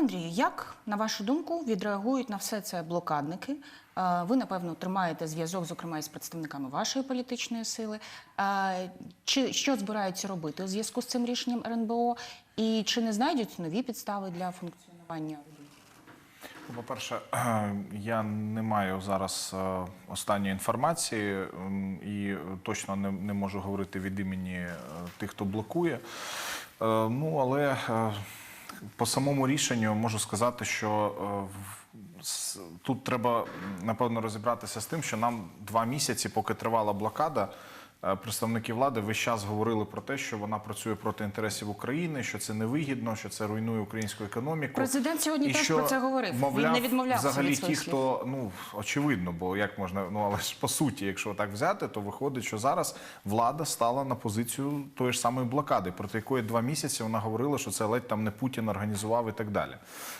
Андрію, як на вашу думку відреагують на все це блокадники? Е, Ви напевно тримаєте зв'язок, зокрема із представниками вашої політичної сили. Е, Чи що збираються робити у зв'язку з цим рішенням РНБО? І чи не знайдуть нові підстави для функціонування? Ну, По-перше, я не маю зараз е, останньої інформації і точно не, не можу говорити від імені тих, хто блокує. Ну, але по самому рішенню можу сказати, що е, тут треба напевно розібратися з тим, що нам два місяці, поки тривала блокада. Е, Представники влади весь час говорили про те, що вона працює проти інтересів України, що це невигідно, що це руйнує українську економіку. Президент сьогодні І теж що, про це говорив. Він не відмовлявся взагалі від ті, хто ну очевидно, бо як можна, ну але ж по суті, якщо так взяти, то виходить, що зараз влада стала на позицію тої ж самої блокади, проти якої два місяці вона говорила, що це ледь там не Путін організував і так далі.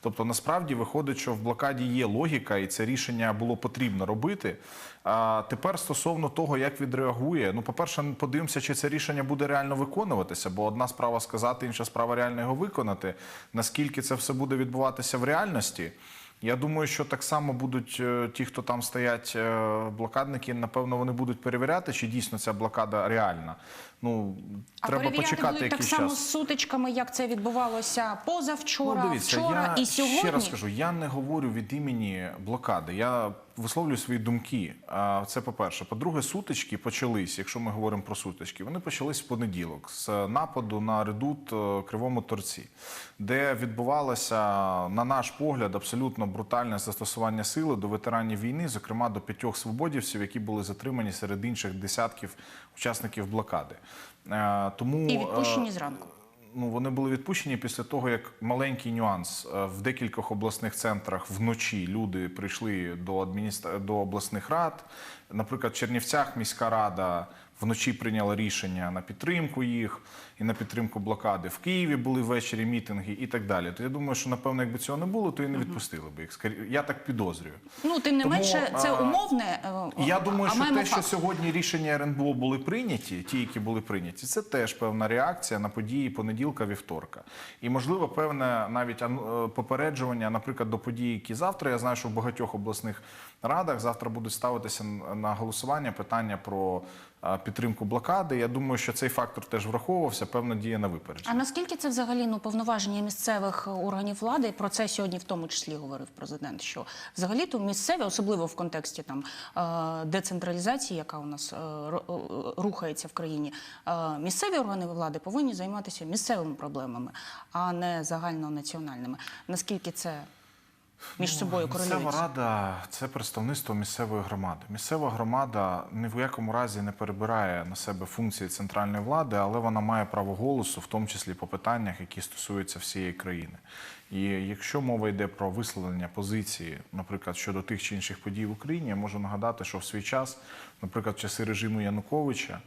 Тобто, насправді виходить, що в блокаді є логіка, і це рішення було потрібно робити. А тепер стосовно того, як відреагує, ну, по-перше, подивимося, чи це рішення буде реально виконуватися, бо одна справа сказати, інша справа реально його виконати. Наскільки це все буде відбуватися в реальності? Я думаю, що так само будуть е, ті, хто там стоять е, блокадники, напевно, вони будуть перевіряти, чи дійсно ця блокада реальна. Ну А треба почекати будуть так само з сутичками, як це відбувалося позавчора, Ну, дивіться, вчора я і сьогодні. ще раз кажу, я не говорю від імені блокади. Я висловлюю свої думки. Це по-перше. По-друге, сутички почались, якщо ми говоримо про сутички, вони почались в понеділок з нападу на редут е, Кривому Торці, де відбувалося, на наш погляд, абсолютно брутальне застосування сили до ветеранів війни, зокрема до п'ятьох свободівців, які були затримані серед інших десятків учасників блокади. Е, Тому І відпущені е, зранку. Ну, вони були відпущені після того, як маленький нюанс е, в декількох обласних центрах вночі люди прийшли до адміністра... до обласних рад. Наприклад, в Чернівцях міська рада вночі прийняла рішення на підтримку їх і на підтримку блокади. В Києві були ввечері мітинги і так далі. То я думаю, що напевно, якби цього не було, то і не відпустили би їх. Я так підозрюю. Ну, тим не Тому, менше, це умовне. е, Я думаю, що те, що сьогодні рішення РНБО були прийняті, ті, які були прийняті, це теж певна реакція на події понеділка, вівторка. І можливо, певне навіть е, попереджування, наприклад, до подій, які завтра. Я знаю, що в багатьох обласних радах завтра будуть ставитися на голосування питання про е, підтримку блокади. Я думаю, що цей фактор теж враховувався. Певна дія на випередження. А наскільки це взагалі ну повноваження місцевих органів влади? Про це сьогодні в тому числі говорив президент. Що взагалі то місцеві, особливо в контексті там е, децентралізації, яка у нас е, е, рухається в країні, е, місцеві органи влади повинні займатися місцевими проблемами, а не загальнонаціональними. Наскільки це між собою Місцева рада це представництво місцевої громади. Місцева громада ні в якому разі не перебирає на себе функції центральної влади, але вона має право голосу, в тому числі по питаннях, які стосуються всієї країни. І якщо мова йде про висловлення позиції, наприклад, щодо тих чи інших подій в Україні, я можу нагадати, що в свій час, наприклад, в часи режиму Януковича.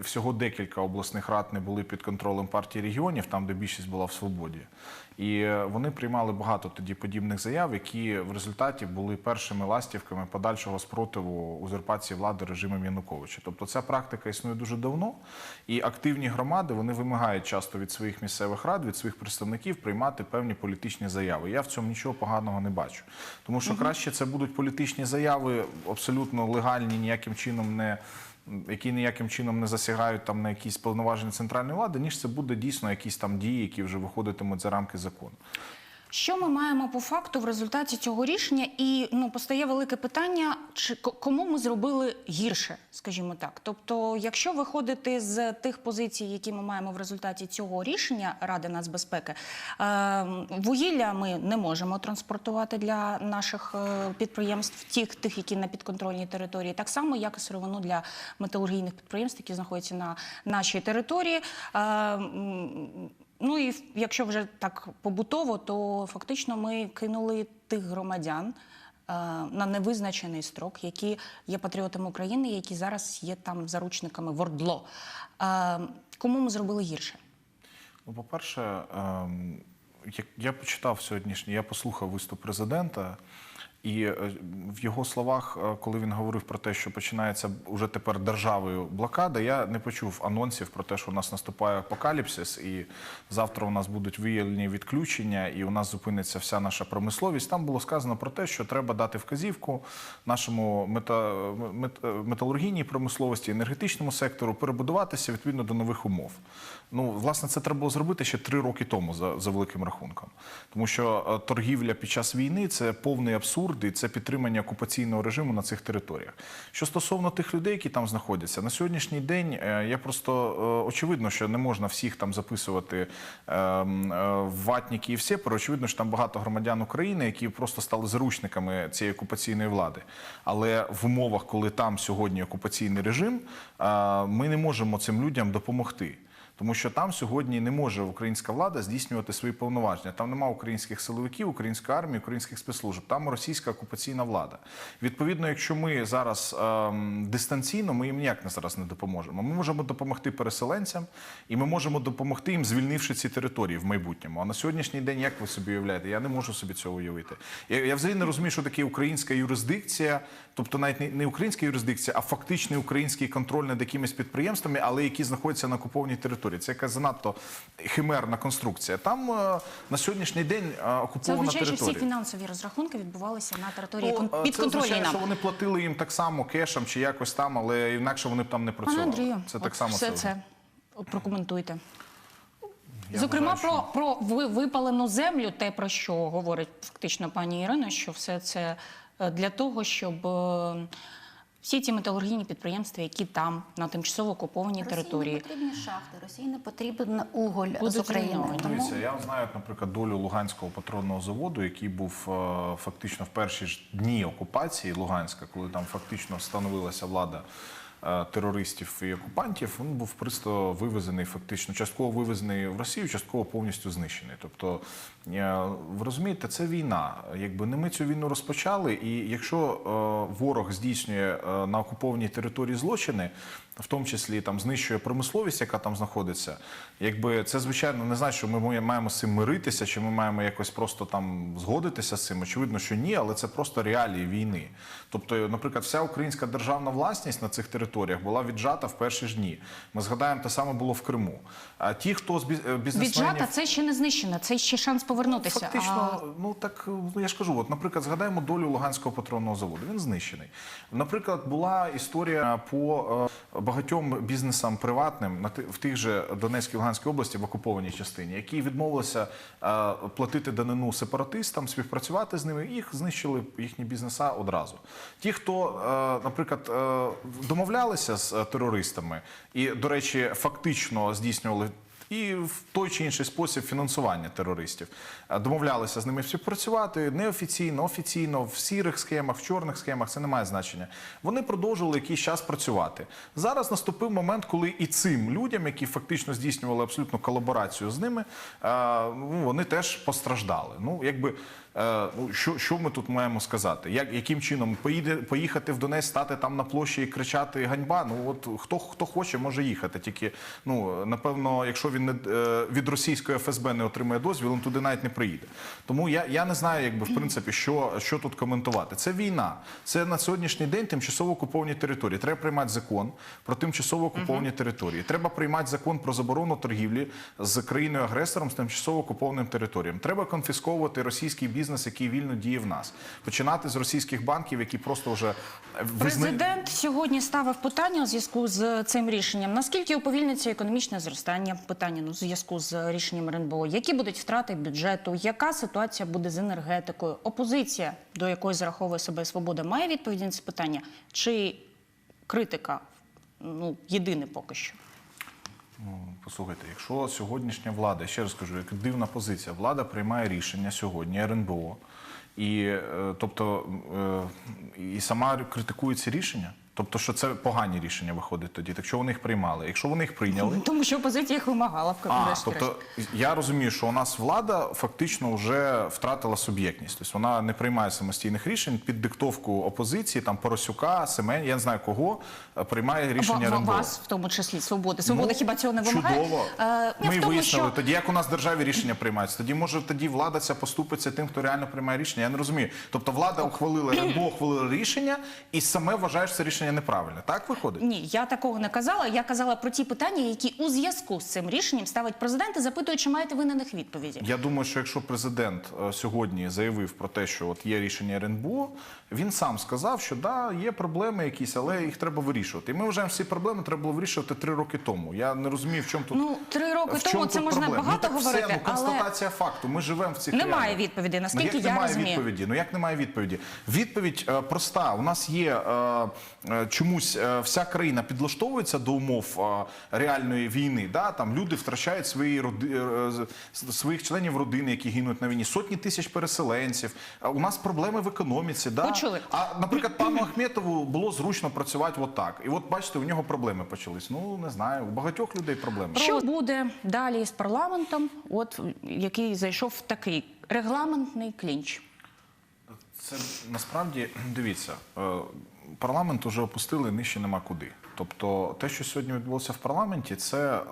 Всього декілька обласних рад не були під контролем партії регіонів, там де більшість була в свободі, і е, вони приймали багато тоді подібних заяв, які в результаті були першими ластівками подальшого спротиву узурпації влади режимом Януковича. Тобто ця практика існує дуже давно, і активні громади вони вимагають часто від своїх місцевих рад, від своїх представників приймати певні політичні заяви. Я в цьому нічого поганого не бачу, тому що краще це будуть політичні заяви, абсолютно легальні, ніяким чином не. Які ніяким чином не засягають там на якісь повноваження центральної влади, ніж це буде дійсно якісь там дії, які вже виходитимуть за рамки закону. Що ми маємо по факту в результаті цього рішення? І ну постає велике питання, чи кому ми зробили гірше, скажімо так. Тобто, якщо виходити з тих позицій, які ми маємо в результаті цього рішення Ради нацбезпеки, е, вугілля ми не можемо транспортувати для наших е, підприємств, тих, тих, які на підконтрольній території, так само, як і сировину для металургійних підприємств, які знаходяться на нашій території. Е, Ну і якщо вже так побутово, то фактично ми кинули тих громадян е, на невизначений строк, які є патріотами України, які зараз є там заручниками в ОРДЛО. Е, Кому ми зробили гірше? Ну, по-перше, як я почитав сьогоднішній, я послухав виступ президента, І е, в його словах, е, коли він говорив про те, що починається вже тепер державою блокада, я не почув анонсів про те, що у нас наступає апокаліпсис, і завтра у нас будуть виявлені відключення, і у нас зупиниться вся наша промисловість. Там було сказано про те, що треба дати вказівку нашому мета, мет, металургійній промисловості, енергетичному сектору перебудуватися відповідно до нових умов. Ну, власне, це треба було зробити ще три роки тому за, за великим рахунком. Тому що е, торгівля під час війни це повний абсурд і це підтримання окупаційного режиму на цих територіях. Що стосовно тих людей, які там знаходяться, на сьогоднішній день е, я просто е, очевидно, що не можна всіх там записувати е, м, е, в ватніки і всі, pero очевидно, що там багато громадян України, які просто стали заручниками цієї окупаційної влади. Але в умовах, коли там сьогодні окупаційний режим, ми не можемо цим людям допомогти. Тому що там сьогодні не може українська влада здійснювати свої повноваження. Там немає українських силовиків, української армії, українських спецслужб. Там російська окупаційна влада. Відповідно, якщо ми зараз ем, дистанційно, ми їм ніяк не зараз не допоможемо. Ми можемо допомогти переселенцям, і ми можемо допомогти їм, звільнивши ці території в майбутньому. А на сьогоднішній день, як ви собі уявляєте, я не можу собі цього уявити. Я, я взагалі не розумію, що таке українська юрисдикція, тобто навіть не українська юрисдикція, а фактичний український контроль над якимись підприємствами, але які знаходяться на окупованій території. Це якась занадто химерна конструкція. Там е, на сьогоднішній день е, Це окупована означає, що територія. всі фінансові розрахунки відбувалися на території Ну, кон- е, підконтрольній Це означає, нам. що вони платили їм так само кешем чи якось там, але інакше вони б там не Пане працювали. Андрію, це от так само все це. це прокоментуйте. Я Зокрема, вважаю, про, про ви- випалену землю, те про що говорить фактично пані Ірина, що все це е, для того, щоб е, всі ці металургійні підприємства, які там на тимчасово окупованій Росії території, не потрібні шахти, Росії не потрібен уголь Будуть з України. Тому я знаю, наприклад, долю Луганського патронного заводу, який був е, фактично в перші ж дні окупації Луганська, коли там фактично встановилася влада терористів і окупантів, він був просто вивезений, фактично, частково вивезений в Росію, частково повністю знищений. Тобто, е, ви розумієте, це війна. Якби не ми цю війну розпочали, і якщо е, ворог здійснює е, на окупованій території злочини, в тому числі там знищує промисловість, яка там знаходиться. Якби це звичайно не значить, що ми маємо з цим миритися, чи ми маємо якось просто там згодитися з цим. Очевидно, що ні, але це просто реалії війни. Тобто, наприклад, вся українська державна власність на цих територіях була віджата в перші ж дні. Ми згадаємо, те саме було в Криму. А ті, хто з е, бізнесменів... віджата це ще не знищено, це ще шанс повернутися. Фактично, ну так ну, я ж кажу, от, наприклад, згадаємо долю Луганського патронного заводу. Він знищений. Наприклад, була історія по е, багатьом бізнесам приватним в тих же Донецькій Луганській області в окупованій частині, які відмовилися е, платити данину сепаратистам, співпрацювати з ними. Їх знищили їхні бізнеса одразу. Ті, хто, наприклад, е, домовлялися з е, терористами. І, до речі, фактично здійснювали і в той чи інший спосіб фінансування терористів. Е, Домовлялися з ними співпрацювати неофіційно, офіційно, в сірих схемах, в чорних схемах, це не має значення. Вони продовжували якийсь час працювати. Зараз наступив момент, коли і цим людям, які фактично здійснювали абсолютну колаборацію з ними, е, ну, вони теж постраждали. Ну, якби. е, Ну, що, що ми тут маємо сказати? Як, яким чином поїде, поїхати в Донець, стати там на площі і кричати ганьба? Ну от хто, хто хоче, може їхати. Тільки ну напевно, якщо він не е, від російської ФСБ не отримає дозвіл, він туди навіть не приїде. Тому я, я не знаю, якби в принципі, що, що тут коментувати. Це війна. Це на сьогоднішній день тимчасово окуповані території. Треба приймати закон про тимчасово окуповані території. Треба приймати закон про заборону торгівлі з країною агресором з тимчасово окупованим територіям. Треба конфісковувати російський бізнес, який вільно діє в нас. Починати з російських банків, які просто вже. Президент сьогодні ставив питання у зв'язку з цим рішенням. Наскільки уповільниться економічне зростання? Питання ну, у зв'язку з рішенням РНБО. Які будуть втрати бюджету? Яка ситуація буде з енергетикою? Опозиція, до якої зараховує себе свобода, має відповіді на це питання? Чи критика? Ну, єдине поки що. Ну, послухайте, якщо сьогоднішня влада, ще раз кажу, як дивна позиція, влада приймає рішення сьогодні РНБО, і е, тобто е, і сама критикує ці рішення. Тобто, що це погані рішення виходить тоді, якщо вони їх приймали. Якщо вони їх прийняли, Тому що опозиція їх вимагала в а, тобто я розумію, що у нас влада фактично вже втратила суб'єктність. Тобто вона не приймає самостійних рішень під диктовку опозиції, там Поросюка, Семен, я не знаю кого, е, приймає рішення РНБО. вас в тому числі свободи. Свобода Ну, хіба цього не вимагає? Чудово. Е, Ми тому, вияснили що тоді, як у нас в державі рішення приймаються. Тоді може тоді влада ця поступиться тим, хто реально приймає рішення. Я не розумію. Тобто влада ухвалила РНБО ухвалила рішення, і саме вважає, що це рішення неправильне. Так виходить? ні, я такого не казала. Я казала про ті питання, які у зв'язку з цим рішенням ставить президент і запитує, чи маєте ви на них відповіді. Я думаю, що якщо президент е, сьогодні заявив про те, що от є рішення РНБО, він сам сказав, що да, є проблеми якісь, але їх треба вирішувати. І ми вважаємо, ці проблеми треба було вирішувати три роки тому. Я не розумію, в чому тут Ну, три роки тому це можна проблема? багато ну, так говорити, все, ну, але факту. Ми живемо в цих Немає реаліях. відповіді, наскільки ну, як я немає розумію. відповіді? Ну як немає відповіді? Відповідь е, проста. У нас є е, е, чомусь е, вся країна підлаштовується до умов е, реальної війни. Да? Там люди втрачають свої роди, е, своїх членів родини, які гинуть на війні, сотні тисяч переселенців. У нас проблеми в економіці. Да? Почули. А наприклад, пану Ахметову було зручно працювати отак. І от бачите, у нього проблеми почались. Ну не знаю, у багатьох людей проблеми. що буде далі з парламентом, от який зайшов в такий регламентний клінч? Це насправді дивіться, парламент уже опустили нижче нема куди. Тобто, те, що сьогодні відбулося в парламенті, це е,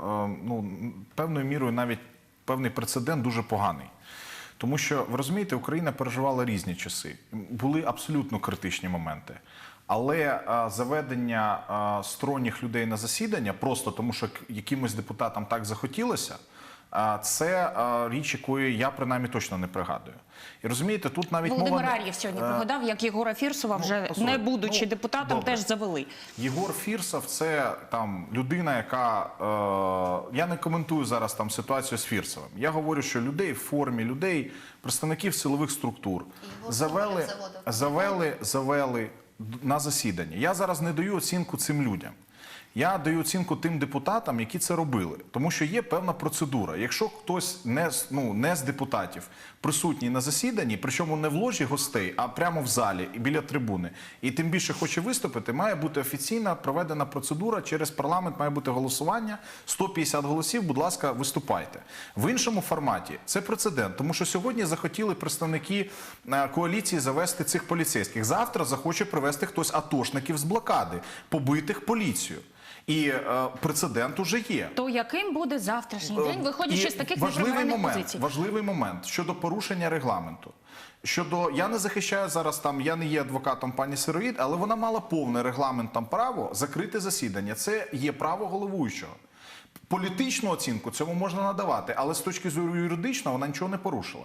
ну певною мірою навіть певний прецедент дуже поганий. Тому що ви розумієте, Україна переживала різні часи, були абсолютно критичні моменти. Але е, заведення е, сторонніх людей на засідання, просто тому що якимось депутатам так захотілося. А Це річ, якої я принаймні точно не пригадую. І розумієте, тут навіть Володимир мова Ар'єв сьогодні Е, пригадав, як Єгора Фірсова вже послухай, не будучи ну, депутатом, добре. теж завели. Єгор Фірсов це там людина, яка е, я не коментую зараз там ситуацію з Фірсовим. Я говорю, що людей в формі, людей, представників силових структур завели, слухали завели, завели на засідання. Я зараз не даю оцінку цим людям. Я даю оцінку тим депутатам, які це робили, тому що є певна процедура. Якщо хтось не ну не з депутатів присутній на засіданні, причому не в ложі гостей, а прямо в залі і біля трибуни, і тим більше хоче виступити, має бути офіційна проведена процедура через парламент, має бути голосування. 150 голосів. Будь ласка, виступайте в іншому форматі. Це прецедент, тому що сьогодні захотіли представники е, коаліції завести цих поліцейських. Завтра захоче привести хтось атошників з блокади, побитих поліцію. І е, прецедент уже є. То яким буде завтрашній день, виходячи з таких важливий момент, позицій? важливий момент щодо порушення регламенту. Щодо я не захищаю зараз там, я не є адвокатом пані Сироїд, але вона мала повне регламентом право закрити засідання. Це є право головуючого. Політичну оцінку цьому можна надавати, але з точки зору юридичної вона нічого не порушила.